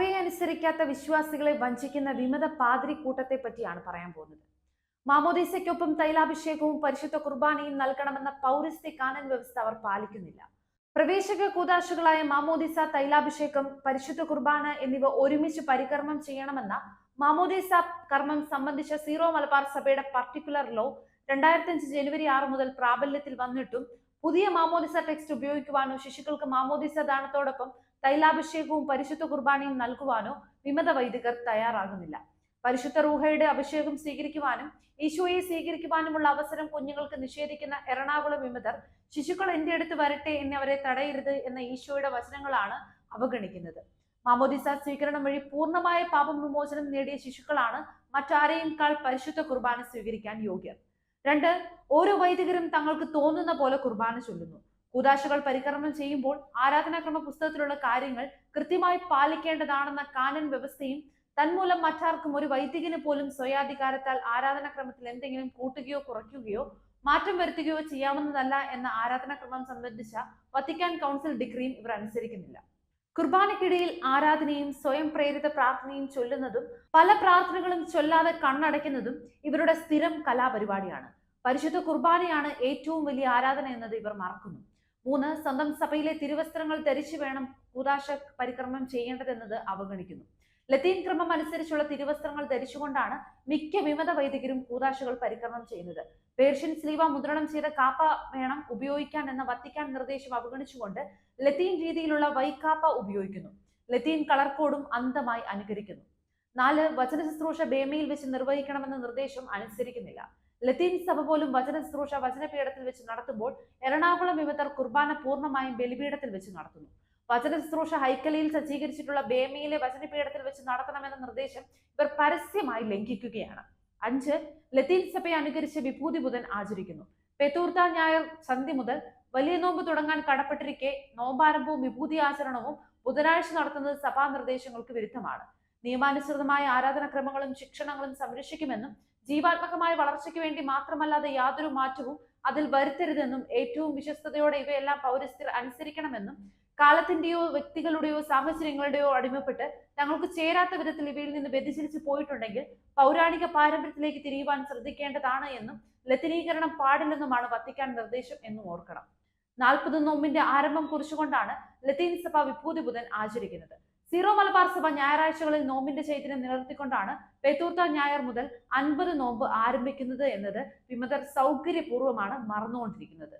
സഭയെ അനുസരിക്കാത്ത വിശ്വാസികളെ വഞ്ചിക്കുന്ന വിമത പാതിരി കൂട്ടത്തെ പറ്റിയാണ് പറയാൻ പോകുന്നത്. മാമോദീസയ്ക്കൊപ്പം തൈലാഭിഷേകവും പരിശുദ്ധ കുർബാനയും നൽകണമെന്ന പൗരസ്ത്യ കാനൻ വ്യവസ്ഥ അവർ പാലിക്കുന്നില്ല. പ്രവേശക കൂതാശകളായ മാമോദിസ തൈലാഭിഷേകം പരിശുദ്ധ കുർബാന എന്നിവ ഒരുമിച്ച് പരികർമ്മം ചെയ്യണമെന്ന മാമോദീസ കർമ്മം സംബന്ധിച്ച സീറോ മലബാർ സഭയുടെ പർട്ടിക്കുലർ ലോ രണ്ടായിരത്തി അഞ്ച് ജനുവരി ആറ് മുതൽ പ്രാബല്യത്തിൽ വന്നിട്ടും പുതിയ മാമോദിസ ടെക്സ്റ്റ് ഉപയോഗിക്കുവാനോ ശിശുക്കൾക്ക് മാമോദിസ ദാനത്തോടൊപ്പം തൈലാഭിഷേകവും പരിശുദ്ധ കുർബാനയും നൽകുവാനോ വിമത വൈദികർ തയ്യാറാകുന്നില്ല. പരിശുദ്ധ റൂഹയുടെ അഭിഷേകം സ്വീകരിക്കുവാനും ഈശോയെ സ്വീകരിക്കുവാനുമുള്ള അവസരം കുഞ്ഞുങ്ങൾക്ക് നിഷേധിക്കുന്ന എറണാകുളം വിമതർ ശിശുക്കൾ എന്റെ അടുത്ത് വരട്ടെ എന്നവരെ തടയരുത് എന്ന ഈശോയുടെ വചനങ്ങളാണ് അവഗണിക്കുന്നത്. മാമോദിസ സ്വീകരണം വഴി പൂർണമായ പാപവിമോചനം നേടിയ ശിശുക്കളാണ് മറ്റാരെയുംക്കാൾ പരിശുദ്ധ കുർബാന സ്വീകരിക്കാൻ യോഗ്യർ. രണ്ട് ഓരോ വൈദികരും തങ്ങൾക്ക് തോന്നുന്ന പോലെ കുർബാന ചൊല്ലുന്നു. കൂതാശകൾ പരിക്രമണം ചെയ്യുമ്പോൾ ആരാധനാക്രമ പുസ്തകത്തിലുള്ള കാര്യങ്ങൾ കൃത്യമായി പാലിക്കേണ്ടതാണെന്ന കാനൻ വ്യവസ്ഥയും തന്മൂലം മറ്റാർക്കും ഒരു വൈദികന് പോലും സ്വയാധികാരത്താൽ ആരാധനാക്രമത്തിൽ എന്തെങ്കിലും കൂട്ടുകയോ കുറയ്ക്കുകയോ മാറ്റം വരുത്തുകയോ ചെയ്യാവുന്നതല്ല എന്ന ആരാധനാക്രമം സംബന്ധിച്ച വത്തിക്കാൻ കൗൺസിൽ ഡിഗ്രിയും ഇവർ അനുസരിക്കുന്നില്ല. കുർബാനയ്ക്കിടയിൽ ആരാധനയും സ്വയം പ്രേരിത പ്രാർത്ഥനയും ചൊല്ലുന്നതും പല പ്രാർത്ഥനകളും ചൊല്ലാതെ കണ്ണടയ്ക്കുന്നതും ഇവരുടെ സ്ഥിരം കലാപരിപാടിയാണ്. പരിശുദ്ധ കുർബാനയാണ് ഏറ്റവും വലിയ ആരാധന എന്നത് ഇവർ മറക്കുന്നു. മൂന്ന് സ്വന്തം സഭയിലെ തിരുവസ്ത്രങ്ങൾ ധരിച്ചു വേണം കൂതാശ പരിക്രമം ചെയ്യേണ്ടതെന്നത് അവഗണിക്കുന്നു. ലത്തീൻ ക്രമം അനുസരിച്ചുള്ള തിരുവസ്ത്രങ്ങൾ ധരിച്ചുകൊണ്ടാണ് മിക്ക വിമത വൈദികരും കൂതാശകൾ പരിക്രമം ചെയ്യുന്നത്. പേർഷ്യൻ സ്ലീവ മുദ്രണം ചെയ്ത കാപ്പ വേണം ഉപയോഗിക്കാൻ എന്ന വത്തിക്കാൻ നിർദ്ദേശം അവഗണിച്ചുകൊണ്ട് ലത്തീൻ രീതിയിലുള്ള വൈക്കാപ്പ ഉപയോഗിക്കുന്നു. ലത്തീൻ കളർ കോഡും അന്ധമായി അനുകരിക്കുന്നു. നാല് വചന ശുശ്രൂഷ ബേമയിൽ വെച്ച് നിർവഹിക്കണമെന്ന നിർദ്ദേശം അനുസരിക്കുന്നില്ല. ലത്തീൻ സഭ പോലും വചന ശുശ്രൂഷ വചനപീഠത്തിൽ വെച്ച് നടത്തുമ്പോൾ എറണാകുളം വിമതർ കുർബാന പൂർണമായും ബലിപീഠത്തിൽ വെച്ച് നടത്തുന്നു. വചന ശുശ്രൂഷ ഹൈക്കലിയിൽ സജ്ജീകരിച്ചിട്ടുള്ള ബേമയിലെ വചനപീഠത്തിൽ വെച്ച് നടത്തണമെന്ന നിർദ്ദേശം ഇവർ പരസ്യമായി ലംഘിക്കുകയാണ്. അഞ്ച് ലത്തീൻ സഭയെ അനുകരിച്ച് വിഭൂതി ബുധൻ ആചരിക്കുന്നു. പെത്തൂർത്ത ഞായർ സന്ധി മുതൽ വലിയ നോമ്പ് തുടങ്ങാൻ കടപ്പെട്ടിരിക്കെ നോമ്പാരംഭവും വിഭൂതി ആചരണവും ബുധനാഴ്ച നടത്തുന്നത് സഭാ നിർദ്ദേശങ്ങൾക്ക് വിരുദ്ധമാണ്. നിയമാനുസൃതമായ ആരാധനാക്രമങ്ങളും ശിക്ഷണങ്ങളും സംരക്ഷിക്കുമെന്നും ജീവാത്മകമായ വളർച്ചയ്ക്ക് വേണ്ടി മാത്രമല്ലാതെ യാതൊരു മാറ്റവും അതിൽ വരുത്തരുതെന്നും ഏറ്റവും വിശ്വസ്തയോടെ ഇവയെല്ലാം പൗരസ്ത്യർ അനുസരിക്കണമെന്നും കാലത്തിന്റെയോ വ്യക്തികളുടെയോ സാഹചര്യങ്ങളുടെയോ അടിമപ്പെട്ട് തങ്ങൾക്ക് ചേരാത്ത വിധത്തിൽ ഇവയിൽ നിന്ന് വ്യതിചലിച്ച് പോയിട്ടുണ്ടെങ്കിൽ പൗരാണിക പാരമ്പര്യത്തിലേക്ക് തിരിയുവാൻ ശ്രദ്ധിക്കേണ്ടതാണ് എന്നും ലത്തിനീകരണം പാടില്ലെന്നുമാണ് വത്തിക്കാൻ നിർദ്ദേശം എന്നും ഓർക്കണം. നാൽപ്പത് നോമ്പിന്റെ ആരംഭം കുറിച്ചുകൊണ്ടാണ് ലത്തീൻ സഭ വിഭൂതി ബുധൻ ആചരിക്കുന്നത്. സീറോ മലബാർ സഭ ഞായറാഴ്ചകളിൽ നോമ്പിന്റെ ചൈതന്യം നിലനിർത്തിക്കൊണ്ടാണ് പെത്തൂർത്ത ഞായർ മുതൽ അൻപത് നോമ്പ് ആരംഭിക്കുന്നത് എന്നത് വിമതർ സൗകര്യപൂർവമാണ് മറന്നുകൊണ്ടിരിക്കുന്നത്.